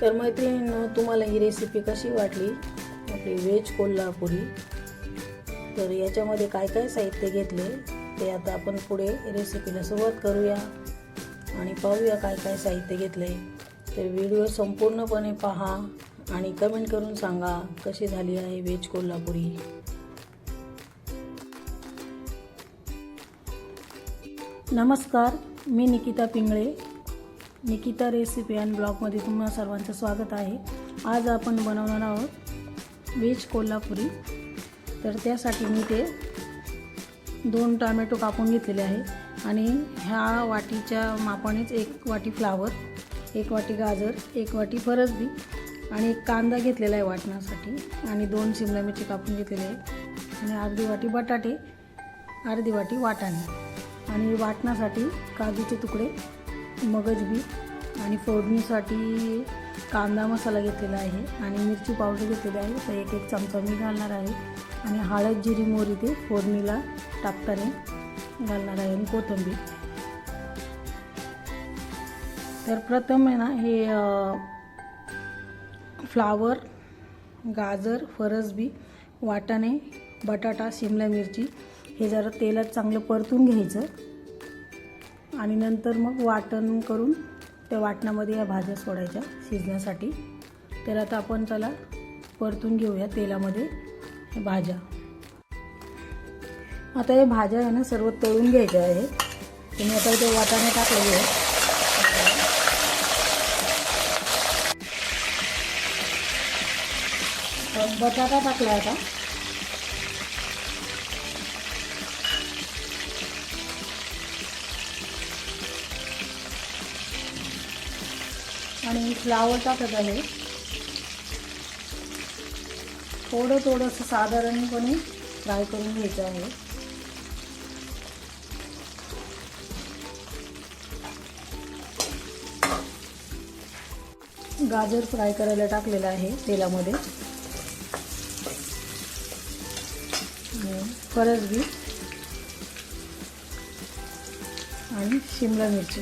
तर मैत्रिणींनो तुम्हाला ही रेसिपी कशी वाटली? आपली व्हेज कोल्हापुरी. तर याच्यामध्ये काय काय साहित्य घेतले ते आता आपण पुढे रेसिपीला सुरुवात करूया. आणि पाहूया काय काय साहित्य घेतले. तर व्हिडिओ संपूर्णपणे पहा आणि कमेंट करून सांगा कशी झाली आहे व्हेज कोल्हापुरी? नमस्कार मी निकिता पिंगळे. निकिता रेसिपी अँड ब्लॉगमध्ये तुम्हा सर्वांचं स्वागत आहे. आज आपण बनवणार आहोत व्हेज कोल्हापुरी. तर त्यासाठी मी ते दोन टॉमॅटो कापून घेतलेले आहे आणि ह्या वाटीच्या मापानेच एक वाटी फ्लावर एक वाटी गाजर एक वाटी फरसबी आणि एक कांदा घेतलेला आहे वाटण्यासाठी आणि दोन शिमला मिरची कापून घेतलेले आहे आणि अर्धी वाटी बटाटे अर्धी वाटी वाटाणे आणि वाटण्यासाठी काजूचे तुकडे मगज बी आणि फोडणीसाठी कांदा मसाला घेतलेला आहे आणि मिरची पावडर घेतलेली आहे. तर एक एक चमचा मी घालणार आहे. आणि हळद जिरी मोहरी ते फोडणीला टाकताना घालणार आहे आणि कोथिंबीर. तर प्रथम आहे ना हे फ्लावर गाजर फरसबी वाटाणे बटाटा शिमला मिरची हे जरा तेलात चांगलं परतून घ्यायचं. आणि नंतर मग वाटण करून त्या वाटणामध्ये या भाज्या सोडायच्या शिजण्यासाठी. तर आता आपण त्याला परतून घेऊया तेलामध्ये भाज्या. आता हे भाज्या आहे ना सर्व तळून घ्यायच्या आहे तुम्ही आता इथे वाटाणे टाकलेले आहे बटाटा टाकला आता. आणि फ्लावर टाकत आहे. थोडं थोडंसं साधारणपणे फ्राय करून घ्यायचं आहे. गाजर फ्राय करायला टाकलेलं आहे तेलामध्ये. आणि फरसबी आणि शिमला मिरची.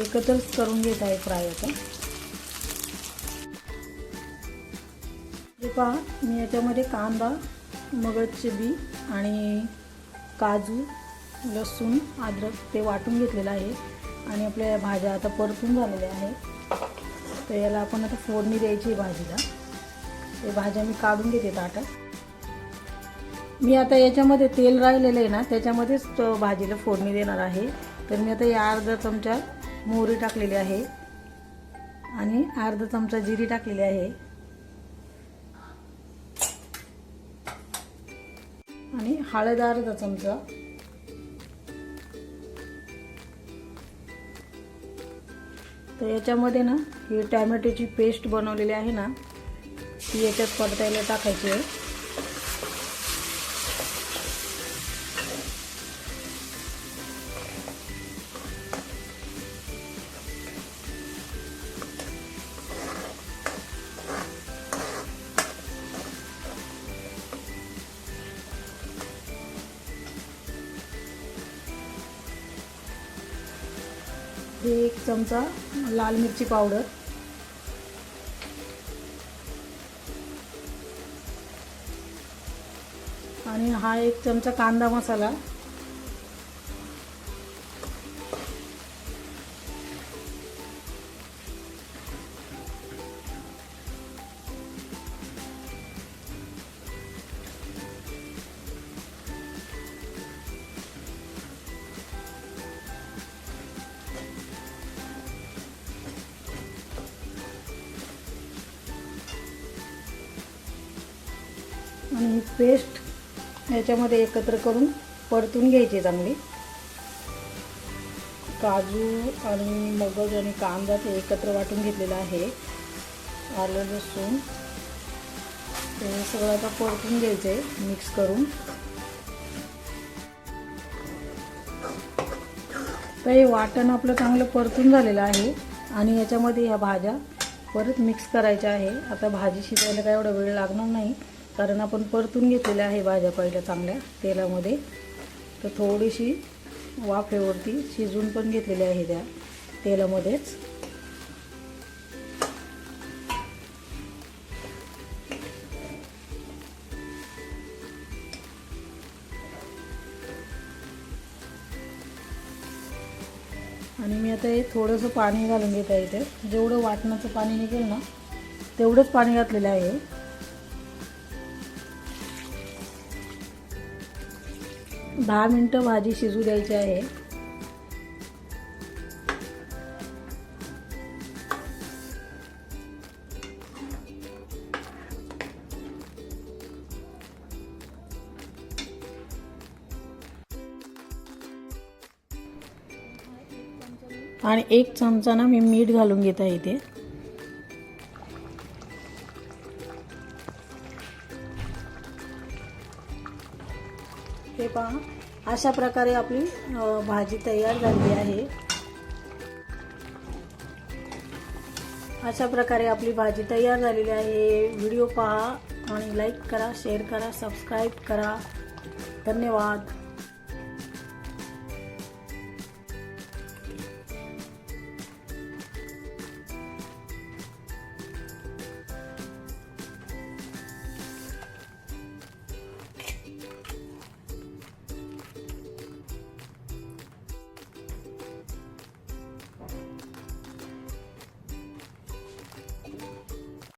एकत्रच करून घेत आहे फ्राय आता. हे पहा मी याच्यामध्ये कांदा मगजचे बी आणि काजू लसूण अद्रक ते वाटून घेतलेलं आहे. आणि आपल्या या भाज्या आता परतून झालेल्या आहे तर याला आपण आता फोडणी द्यायची आहे भाजीला. ते भाज्या मी काढून घेते ताटात. मी आता याच्यामध्ये तेल राहिलेलं आहे ना त्याच्यामध्येच भाजीला फोडणी देणार आहे. तर मी आता या अर्धा चमचा मोहरी टाकलेली आहे. आणि अर्धा चमचा जिरी टाकलेली आहे. आणि हळद अर्धा चमचा. तर याच्यामध्ये ना ही टॅमॅटोची पेस्ट बनवलेली आहे ना ती याच्यात परतायला टाकायची आहे. हे एक चमचा लाल मिरची पावडर. आणि हा एक चमचा कांदा मसाला. आणि ही पेस्ट याच्यामध्ये एकत्र करून परतून घ्यायची चांगली. काजू आणि मगज आणि कांदा ते एकत्र वाटून घेतलेलं आहे. आलं लसूण. ते सगळं आता परतून घ्यायचं आहे मिक्स करून. तर हे वाटण आपलं चांगलं परतून झालेलं आहे आणि याच्यामध्ये ह्या भाज्या परत मिक्स करायच्या आहे. आता भाजी शिजायला काय एवढा वेळ लागणार नाही. कारण आपण परतून घेतलेल्या आहे भाज्या पहिल्या चांगल्या तेलामध्ये. तर थोडीशी वाफेवरती शिजून पण घेतलेल्या आहे त्या तेलामध्येच. आणि मी आता हे थोडंसं पाणी घालून घेत आहे इथे. जेवढं वाटणाचं पाणी निघेल ना तेवढंच पाणी घातलेलं आहे. दहा मिनटं भाजी शिजू द्यायची आहे. आणि एक चमचा ना मी मीठ घालून घेत आहे इथे. हे पहा. अशा प्रकारे आपली भाजी तयार झाली आहे. अशा प्रकारे आपली भाजी तयार झालेली आहे. व्हिडिओ पहा आणि लाईक करा शेअर करा सबस्क्राईब करा. धन्यवाद.